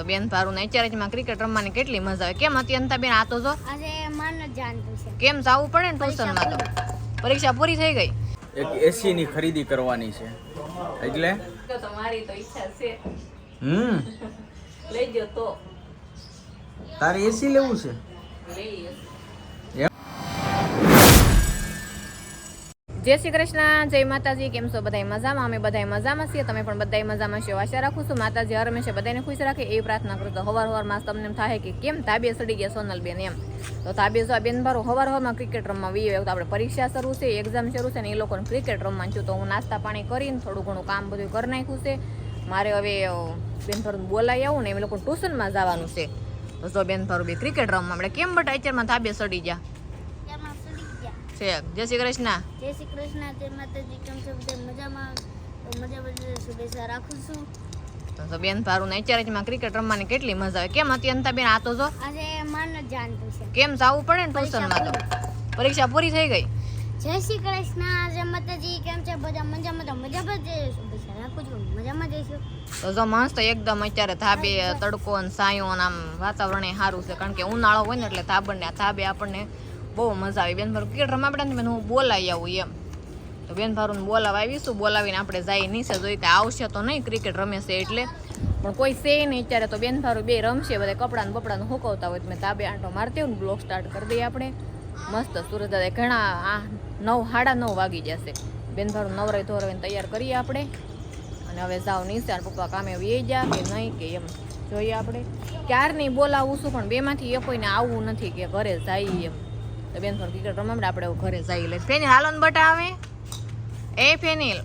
તો બેન તારું ને અત્યારે જ માં ક્રિકેટ રમવાની કેટલી મજા આવે. કેમ અત્યંતા બેન આ તો જો આજે માન જ જાણતું છે. કેમ જાવું પડે ને ટ્યુશનમાં તો? પરીક્ષા પૂરી થઈ ગઈ? એક એસી ની ખરીદી કરવાની છે. એટલે? તો તમારી તો ઈચ્છા છે. હમ. લઈ તો. તારે એસી લેવું છે? જય શ્રી કૃષ્ણ, જય માતાજી, કેમ છો બધા મજામાં? અમે બધાય મજામાં છીએ, તમે પણ બધાય મજામાં છો, આશા રાખું છું માતાજી હર હંમેશા બધાને ખુશ રાખે એ પ્રાર્થના કરું તો હવાર હવારમાં તમને એમ થાય કે કેમ તાબે સડી ગયા સોનલ બેન એમ. તો તાબે જો આ બેન ભારો હવાર હવારમાં ક્રિકેટ રમવા વી તો આપણે પરીક્ષા શરૂ છે એક્ઝામ શરૂ છે ને એ લોકોને ક્રિકેટ રમવાનું છું. તો હું નાસ્તા પાણી કરીને થોડું ઘણું કામ બધું કરી નાખ્યું છે. મારે હવે બેન ભરું બોલાવી આવું ને એમ લોકો ટ્યુશનમાં જવાનું છે. તો જો બેન ભરું બે ક્રિકેટ રમવા આપણે કેમ બટ અત્યારમાં તાબે સડી ગયા? છે જય શ્રી કૃષ્ણ. જય શ્રી કૃષ્ણ. જય માતાજી કેમ છો? બધા મજામાં? તો મજા બધા શુભેચ્છા રાખું છું. તો બેન તારું ને અત્યારે જ માં ક્રિકેટ રમવાની કેટલી મજા આવે. કેમ હતી અંતા બેન આ તો જો. આજે માન જ જાણતું છે. કેમ જાવું પડે ને ટ્યુશનમાં તો? પરીક્ષા પૂરી થઈ ગઈ? જય શ્રી કૃષ્ણ. જય માતાજી કેમ છે? બધા મજામાં? તો મજામાં જ શુભેચ્છા રાખું છું. મજામાં જઈશું? તો જો મસ્ત એકદમ અત્યારે ધાબે તડકો ને સાયો ને આમ વાતાવરણ સારું છે. કારણ કે ઉનાળો હોય ને એટલે ધાબણ ને આ ધાબે આપણને બહુ મજા આવી. બેન ભારું ક્રિકેટ રમવા પડે ને બેન હું બોલાવી આવું એમ. તો બેન ભારું બોલાવા આવીશું. બોલાવીને આપણે જાય નીચે જોઈ કે આવશે તો નહીં ક્રિકેટ રમે છે એટલે. પણ કોઈ છે નહીં અત્યારે તો બેન ભારું બે રમશે. બધા કપડાને બપડાને હુકવતા હોય તો મેં તાબે આંટો મારતી હોય ને બ્લોક સ્ટાર્ટ કરી દઈએ આપણે. મસ્ત સુરત દાદા ઘણા આ નવ, સાડા નવ વાગી જશે. બેન ભારું નવરાઈ ધોરાવીને તૈયાર કરીએ આપણે. અને હવે જાવ નીચે અને પપ્પા કામે વે જા કે નહીં કે એમ. જોઈએ આપણે. ક્યાર નહીં બોલાવું છું પણ બેમાંથી એ કોઈને આવવું નથી કે ઘરે જઈએ એમ. તો બેન થોડું ક્રિકેટ રમાડે આપણે ઘરે જઈ લે ફેનિલ હાલો ને બટા આવે એ ફેનિલ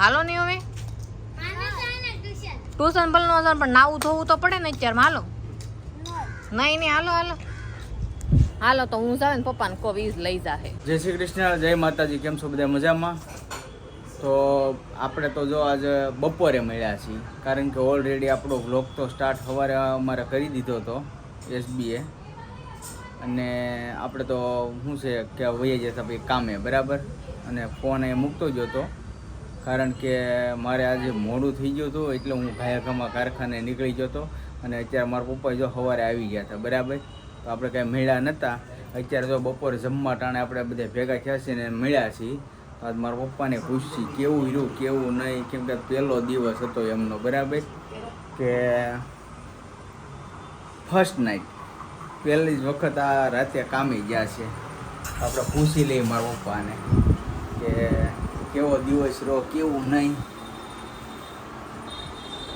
હાલો નહીં હવે. ટ્યુશન ભલે નો, પણ નાવું ધોવું તો પડે ને અત્યારમાં. હાલો. નહીં નહીં, હાલો હાલો. હાલો, તો હું જાવે ને પપ્પાને કહું વીજ લઈ જાહે. જય શ્રી કૃષ્ણ, જય માતાજી. કેમ છો બધા મજામાં? તો આપણે તો જો આજે બપોરે મળ્યા છીએ. કારણ કે ઓલરેડી આપણો વ્લોગ તો સ્ટાર્ટ સવારે અમારે કરી દીધો હતો એસબીએ અને આપણે તો શું છે કે વહી જતા ભાઈ કામે, બરાબર? અને ફોન એ મૂકતો જ હતો. કારણ કે મારે આજે મોડું થઈ ગયું હતું, એટલે હું ઘાયાઘામાં કારખાને નીકળી ગયો હતો અને અત્યારે મારા પપ્પા જો સવારે આવી ગયા હતા, બરાબર? તો આપણે કાંઈ મળ્યા નહોતા અત્યારે તો બપોરે જમવા ટાણે આપણે બધા ભેગા થયા છીએ ને મળ્યા છીએ. તો આજ મારા પપ્પાને પૂછી કેવું રહ્યું, કેવું નહીં? કેમ કે પહેલો દિવસ હતો એમનો, બરાબર? કે ફર્સ્ટ નાઇટ પહેલી જ વખત આ રાતે કામે ગયા છે. આપણે પૂછી લઈએ મારા પપ્પાને કે કેવો દિવસ રહો કેવું નહીં.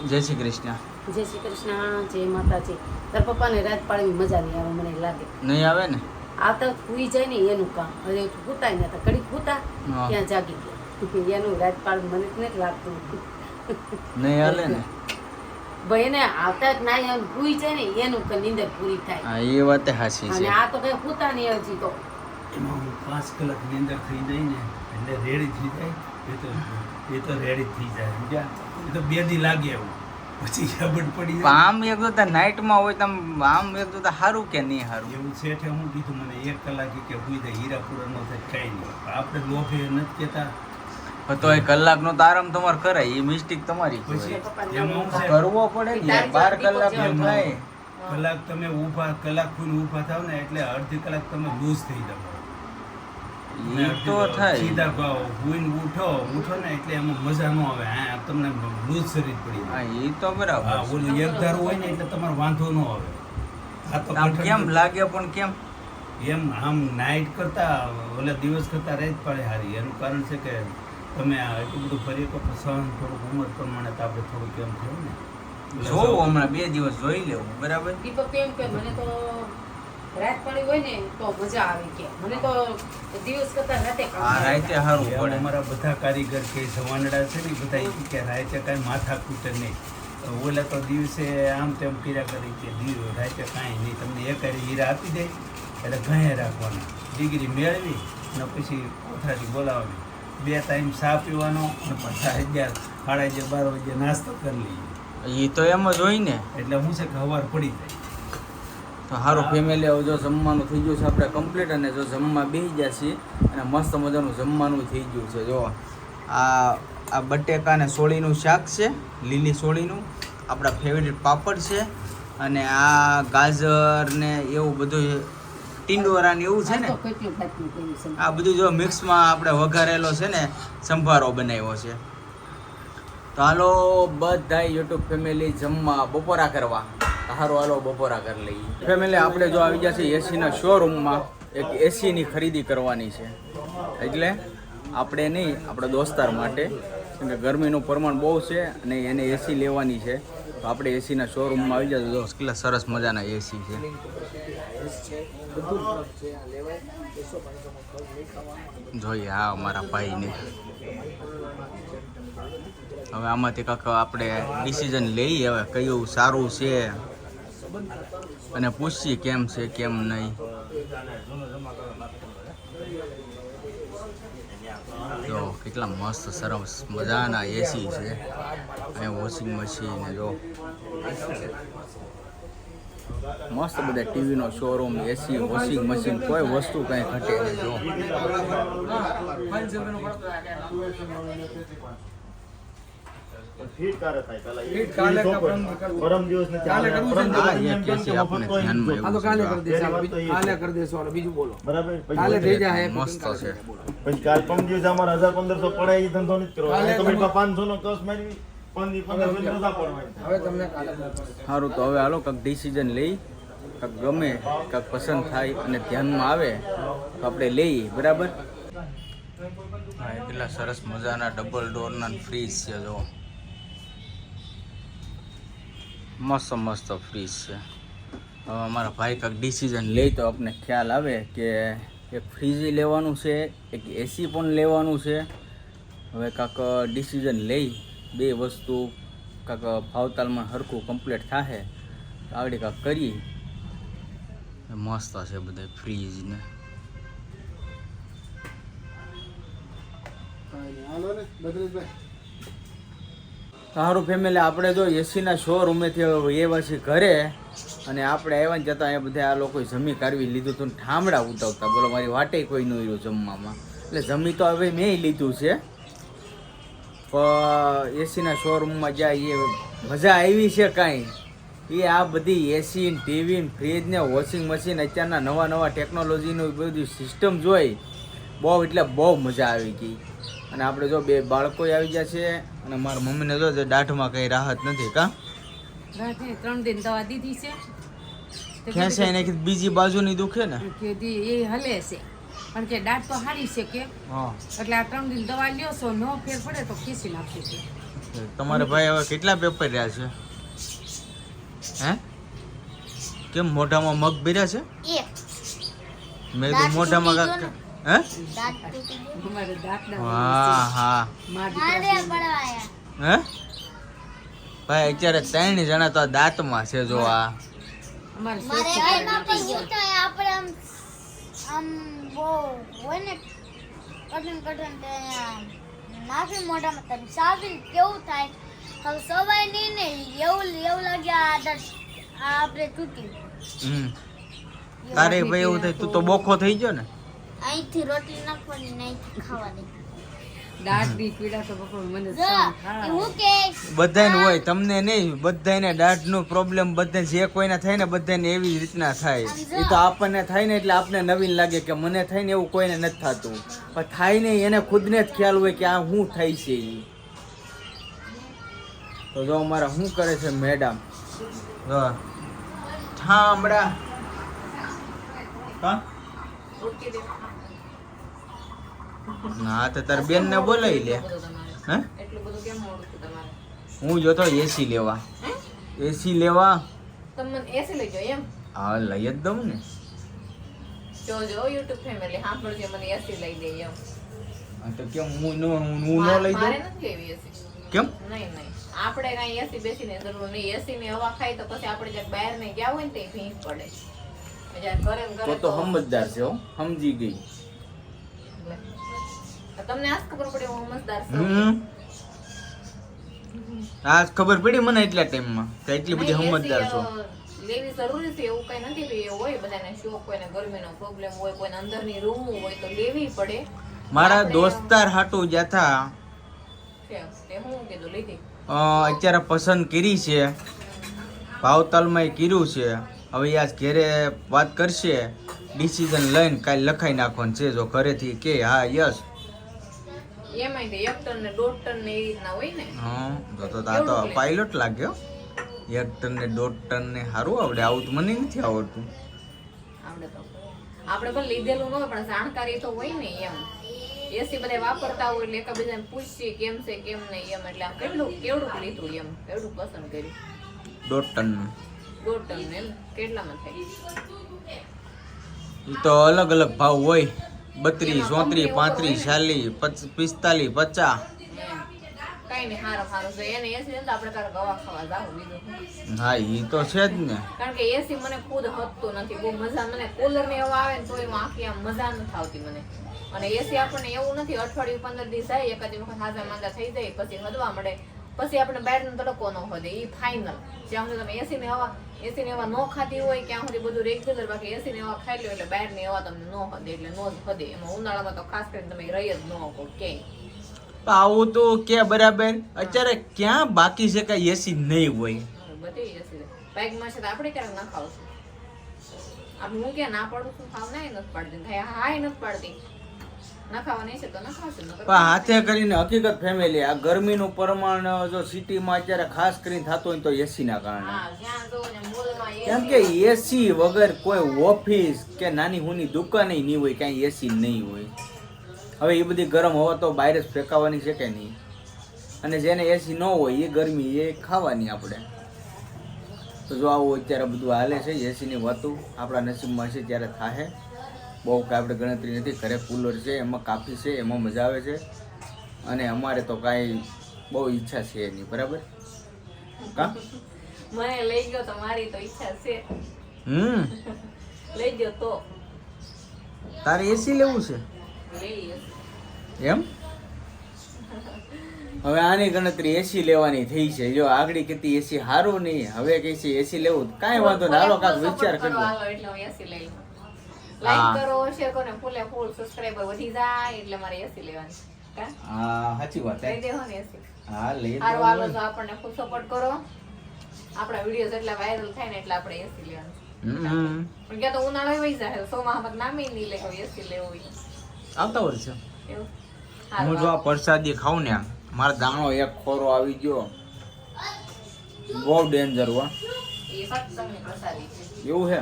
જય શ્રી કૃષ્ણ. જય શ્રી કૃષ્ણ જય માતાજી. તાર પપ્પાને રાત પાડવી મજા નહીં આવે મને લાગે. નહીં આવે ને? આવતા સુઈ જાય ને એનું કામ. હવે ભૂતાય ને કડી ભૂતા. ત્યાં જાગી ગયા. એનું રાત પાડવું મને જ નથી લાગતું. નહીં હાલે ને? ભાઈ એને આવતા જ ના એમ ભૂઈ જાય ને એનું કે નીંદર પૂરી થાય. હા એ વાત હાસી અને આ તો કઈ ભૂતા નહીં હજી તો. એમાં હું પાંચ કલાક અંદર થઈ જાય ને એટલે રેડી થઈ જાય એ તો એ તો રેડી થઈ જાય સમજ્યા? એ તો બે દી લાગે એવું. પછી ખબર પડી જાય. આમ એક તો નાઇટમાં હોય તો આમ એક તો સારું કે નહીં સારું એવું શેઠે હું કીધું મને એક કલાક કે હુઈ જાય હીરાપુરા નો થાય કઈ નહીં. આપણે લોભે નથી કહેતા. તો એ કલાકનો તો આરામ તમારે કરાય એ મિસ્ટેક તમારી કરવો પડે ને બાર કલાક નો થાય. કલાક તમે ઊભા કલાક ખુઈને ઊભા થાવ ને એટલે અડધી કલાક તમે લૂઝ થઈ જાવ એ તો થાય. સીધા ભાવ હુઈને ઉઠો ઉઠો ને એટલે એમાં મજા ન આવે. હા તમને લૂઝ શરીર પડી હા એ તો બરાબર હા ઓલું એક ધારું હોય ને એટલે તમારે વાંધો ન આવે. આ તો કેમ લાગે પણ કેમ? એમ આમ નાઇટ કરતા ઓલા દિવસ કરતા રાત પડે હારી. એનું કારણ છે કે તમે આ એટલું બધું ફરી તો સહન થોડુંક ઉંમર પ્રમાણે તો આપણે થોડુંક એમ થયું ને. જોવું હમણાં બે દિવસ જોઈ લેવું બરાબર? દીપક એમ કે મને તો રાત પડી હોય ને તો મજા આવે કે. મને તો દિવસ કરતા રાતે કામ રાતે સારું પડે. અમારા બધા કારીગર કે જવાનડા છે ને બધા ઈ કે રાતે કાંઈ માથા ખૂટે નહીં. તો ઓલા તો દિવસે આમ તેમ કર્યા કરી કે દીવ રાતે કાંઈ નહીં તમને એક હીરા આપી દે એટલે ઘાએ રાખવાના. ડિગ્રી મેળવી અને પછી કોથળાથી બોલાવવાની. બે ટાઈમ ચા પીવાનો અને પાછા અગિયાર સાડા અગિયાર બાર વાગે નાસ્તો કરી લઈએ. એ તો એમ જ હોય ને. એટલે હું છે કે હવાર પડી જાય. તો સારું ફેમિલી હવે જો જમવાનું થઈ ગયું છે આપણે કમ્પ્લીટ અને જો જમવા બેસી ગયા છીએ અને મસ્ત મજાનું જમવાનું થઈ ગયું છે. જો આ આ બટેકા અને સોળીનું શાક છે લીલી સોળીનું આપણા ફેવરિટ પાપડ છે અને આ ગાજર ને એવું બધું ટીંડોરા ને એવું છે ને? આ બધું જો મિક્સમાં આપણે વઘારેલો છે ને સંભારો બનાવ્યો છે. તો હાલો બધા યુટ્યુબ ફેમિલી જમવા બપોરા કરવા. હારો હાલો બપોરા કરી લઈએ. ફેમિલી આપણે જો આવી ગયા છે એસીના શોરૂમમાં એક એસીની ખરીદી કરવાની છે. એટલે આપણે નહીં આપણા દોસ્તાર માટે. કેમ કે ગરમીનું પ્રમાણ બહુ છે અને એને એસી લેવાની છે. તો આપણે એસીના શોરૂમમાં આવી જશે તો કેટલા સરસ મજાના એસી છે. જોઈએ હા અમારા ભાઈને. હવે આમાંથી કાંક આપણે ડિસિઝન લઈએ. હવે કયું સારું છે. અને પૂછીએ કેમ છે, કેમ નહીં. જો, કેટલા મસ્ત, સરસ મજાના એસી છે. અહીંયા વોશિંગ મશીન જો. મસ્ત બધા ટીવીનો શોરૂમ એસી વોશિંગ મશીન કોઈ વસ્તુ કંઈ ઘટે નહીં. જો. પાંચસો નો કસ મારી સારું તો હવે હાલો કંઈક ડિસિઝન લઈ કંઈક ગમે કંઈક પસંદ થાય અને ધ્યાનમાં આવે તો આપણે લઈએ બરાબર? હા કેટલા સરસ મજાના ડબલ ડોરના ફ્રીજ છે જો મસ્ત મસ્ત ફ્રીજ છે. હવે અમારા ભાઈ કંઈક ડિસિઝન લે તો આપણને ખ્યાલ આવે કે એક ફ્રીજ લેવાનું છે એક એસી પણ લેવાનું છે. હવે કાંક ડિસિઝન લઈ. બે વસ્તુ કાંક ભાવતાલમાં સરખું કમ્પ્લીટ થાય તો આવડી કાંક કરી મસ્ત છે બધા ફ્રીજ ને. સારું ફેમિલી આપણે જો એસીના શોરૂમેથી એવા છીએ ઘરે અને આપણે આવ્યા ને જતાં અહીંયા બધા આ લોકોએ જમી કાઢવી લીધું હતું ઠામડા ઉતાવતા બોલો મારી વાટે કોઈ ન રહ્યું જમવામાં. એટલે જમી તો હવે મેં લીધું છે. એસીના શોરૂમમાં જાય એ મજા આવી છે કાંઈ. એ આ બધી એસી ટીવી ફ્રીજ ને વોશિંગ મશીન અત્યારના નવા નવા ટેકનોલોજીનું બધી સિસ્ટમ જોઈ બહુ એટલે બહુ મજા આવી ગઈ. અને આપણે જો બે બાળકો આવી ગયા છે અને મારા મમ્મીને જો દાઢમાં કંઈ રાહત નથી કા? ત્રણ દિન દવા દીધી છે. ખેંચાઈ નાખી બીજી બાજુની દુખે ને? એ હલે છે. કારણ કે દાંત તો હારી છે કે. એટલે આ ત્રણ દિન દવા લ્યો છો નો ફેર પડે તો ખીસી નાખી છે. તમારે ભાઈ હવે કેટલા પેપર રહ્યા છે? હે? કેમ મોઢામાં મગ ભર્યા છે? મેં તો મોઢામાં કાક હે? હા. પડવાયા હે? ભાઈ અત્યારે ત્રણ જણા તો આ દાંતમાં છે જો આ. અમારે મારે શેઠ એમાં પણ શું થાય આપણે આમ આમ બહુ હોય ને તે આમ નાખી મોઢામાં તમે સાવીને કેવું થાય? હવે સવાય નહીં ને એવું એવું લાગે આ દાંત આ આપણે તૂટી હમ. તારે ભાઈ એવું થાય તું તો બોખો થઈ ગયો ને? અહીંથી રોટલી નાખવાની અહીંથી ખાવાની. બધાને હોય તમને નહીં બધાને દાઢનો પ્રોબ્લેમ બધા જે કોઈને થાય ને બધાને એવી રીતના થાય. એ તો આપણને થાય ને એટલે આપને નવીન લાગે કે મને થાય ને એવું કોઈને નથી થતું. પણ થાય નહીં એને ખુદને જ ખ્યાલ હોય કે આ શું થાય છે એ તો જો અમારા શું કરે છે મેડમ હા હમણાં. હા. ના, તો તાર બેન ને બોલાવી લે. હે? એટલું બધું હું જોતો એસી લેવા. એસી લેવા. તમે મને એસી લઈ જાઓ એમ હા, લઈ જ દઉં ને. જોજો યુટ્યુબ ફેમિલી સાંભળજો મને એસી લઈ દે એમ તો કેમ હું લઈ મારે નથી લેવી એસી કેમ નહીં નહીં આપણે એસી બેસીને એસી ની હવા ખાઈ તો પછી આપણે જ્યાં બહાર ને ગયા હોય ને તે ભીંસ પડે તો તો સમજદાર છે હો, સમજી ગઈ. તમને આજ ખબર પડી હું સમજદાર છું. આજ ખબર પડી મને એટલા ટાઈમમાં કે એટલી બધી સમજદાર છો. લેવી જરૂરી છે એવું કઈ નથી કે હોય બધાને શોખ કોઈને ગરમીનો પ્રોબ્લેમ હોય કોઈને અંદરની રૂમ હોય તો લેવી પડે. મારા દોસ્તાર હાટુ જ્યાં થા. છે, તે હું કીધું લીધી. અ, અત્યારે પસંદ કરી છે. ભાવતાલમાં કર્યું છે. હવે આજ ઘેરે વાત કરશે. ડિસિઝન લઈને કાંઈ લખાઈ નાખવાનું છે જો ઘરેથી કે હા યસ એમાંય કે એક ને ટન ને એ રીતના હોય ને. હા તો તો આ તો પાયલોટ લાગ્યો એક ટન ને ટન ને સારું આવડે. આવું તો મને નથી આવડતું. આપણે તો. આપણે પણ લીધેલું ન હોય પણ જાણકારી તો હોય ને એમ. એસી બધા વાપરતા હોય એટલે એકબીજાને પૂછીએ કેમ છે કેમ નહીં એમ. એટલે આમ કેટલું કેવડું લીધું એમ. કેવડું પસંદ કર્યું. દોઢ ટન દોઢ ટન એમ. કેટલામાં થાય? તો અલગ અલગ ભાવ હોય. બત્રીસ ચોત્રીસ પાંત્રીસ ચાલીસ પિસ્તાલીસ પચાસ. એસી આપણે કાંઈક ગવા ખાવા જાવું બીજું શું. હા એ તો છે જ ને. કારણ કે એસી મને ખુદ હતતું નથી. બહુ મજા મને કુલર ને એવા આવે ને તોય આખી આમ મજા નથી આવતી મને. અને એસી આપણને એવું નથી અઠવાડિયું પંદર દિવસ જાય એકાદી વખત હાજર માંદા થઈ જાય પછી હદવા મળે પછી આપણે બહારનો તડકો ન હોય એ ફાઇનલ જ્યાં સુધી તમે એસી ને હવા એસી ની હવા ન ખાતી હોય ક્યાં સુધી બધું રેગ્યુલર બાકી એસી ની હવા ખાઈ લો એટલે બહારની હવા તમને ન હદે એટલે નો જ હદે. એમાં ઉનાળામાં તો ખાસ કરીને તમે રહી જ ન શકો ક્યાંય આવું તો કે બરાબર. અત્યારે ક્યાં બાકી છે કઈ એસી નહીં હોય. બધી એસી બાઇકમાં છે તો આપણે ક્યારેક ના ખાવશું આપણે હું ક્યાં ના પડું છું? ખાવ ના નથી પાડતી. હા હાય નથી પાડતી. પણ હાથે કરીને હકીકત ફેમિલી આ ગરમીનું પ્રમાણ જો સિટીમાં અત્યારે ખાસ કરીને થતું હોય તો એસીના કારણે. કેમ કે એસી વગર કોઈ ઓફિસ કે નાની હુની દુકાને નહીં હોય ક્યાંય એસી નહીં હોય. હવે એ બધી ગરમ હવા તો બહાર જ ફેંકાવાની છે કે નહીં? અને જેને એસી ન હોય એ ગરમી એ ખાવાની આપણે. તો જો આવું અત્યારે બધું હાલે છે એસીની વાતો આપણા નસીબમાં છે ત્યારે થાહે. બહુ કાંઈ આપણે ગણતરી નથી. ઘરે કુલર છે એમાં કાફી છે એમાં મજા આવે છે. અને અમારે તો કાંઈ બહુ ઈચ્છા છે એની બરાબર? કા? મને લઈ ગયો તો મારી તો ઈચ્છા છે. હમ? લઈ ગયો તો. તારે એસી લેવું છે? એમ? હવે આની ગણતરી એસી લેવાની થઈ છે. જો આગળ કીધી એસી સારું નહીં હવે કહે છે એસી લેવું. કાંઈ વાંધો ના હાલો કાંક વિચાર Support કરો, કરી હાલો એટલે હું. એસી લઈ લઉં. હા. Like કરો શેર કરો ને ફૂલે ફૂલ સબસ્ક્રાઇબર વધી જાય એટલે મારે એસી લેવાની. કા? હા સાચી વાત લઈ દેવો ને એસી હા લઈ હારું હાલો તો આપણને ફૂલ સપોર્ટ કરો. આપણા વિડીયોઝ એટલા વાયરલ થાય ને એટલે આપણે એસી લેવાનું. પણ ક્યાં તો ઉનાળો વહી જાય સોમાં નામે નહીં લે હવે એસી લેવું હોય આવતા વર્ષે? એવું? હું જો આ પ્રસાદી ખાઉં ને મારા દાણો એક ખોરો આવી ગયો. બહુ ડેન્જર હો. એ સત્સંગની એવું છે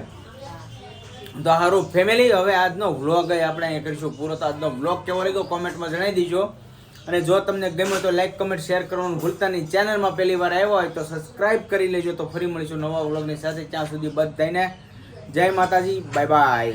તો સારું ફેમિલી હવે આજનો વ્લોગ આપણે અહીંયા કરીશું. પૂરો તો આજનો વ્લોગ કેવો લાગ્યો કોમેન્ટમાં જણાવી દીજો. અને જો તમને ગમે તો લાઈક કમેન્ટ શેર કરવાનું ભૂલતા નહીં. ચેનલમાં પહેલી વાર આવ્યો હોય તો સબસ્ક્રાઈબ કરી લેજો તો ફરી મળીશું નવા વ્લોગની સાથે. ત્યાં સુધી બધાને જય માતાજી. Bye bye